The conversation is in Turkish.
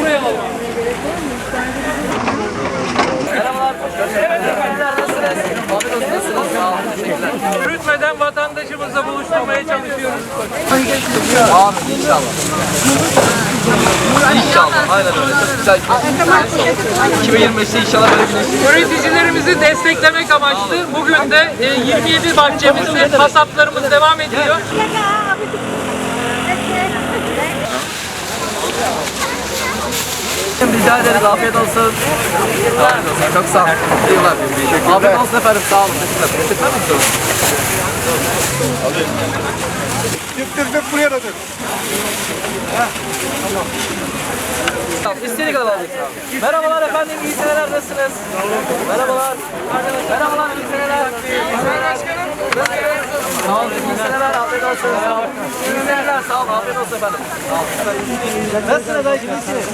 Buraya alalım. Merhabalar. Rütmeden vatandaşımızla buluşturmaya çalışıyoruz. Abi inşallah. İnşallah. Aynen öyle. Çok güzel. 2025'te inşallah böyle güneşli. Üreticilerimizi desteklemek amaçlı bugün de e, 27 bahçemizde hasatlarımız devam ediyor. Rica ederiz. Afiyet olsun. Afiyet olsun. Çok sağ olun. Eyvallah. Afiyet olsun efendim. Sağ olun. Teşekkürler. Teşekkürler misiniz? Tık buraya da tık. İstediği kadar abi. Merhabalar efendim. İyi seneler. Nasılsınız? Merhabalar. Merhabalar. İyi seneler. İyi seneler. Sağ olun. İyi seneler. Afiyet olsun. İyi seneler. Sağ olun. Afiyet olsun efendim. Nasılsınız? İyisiniz.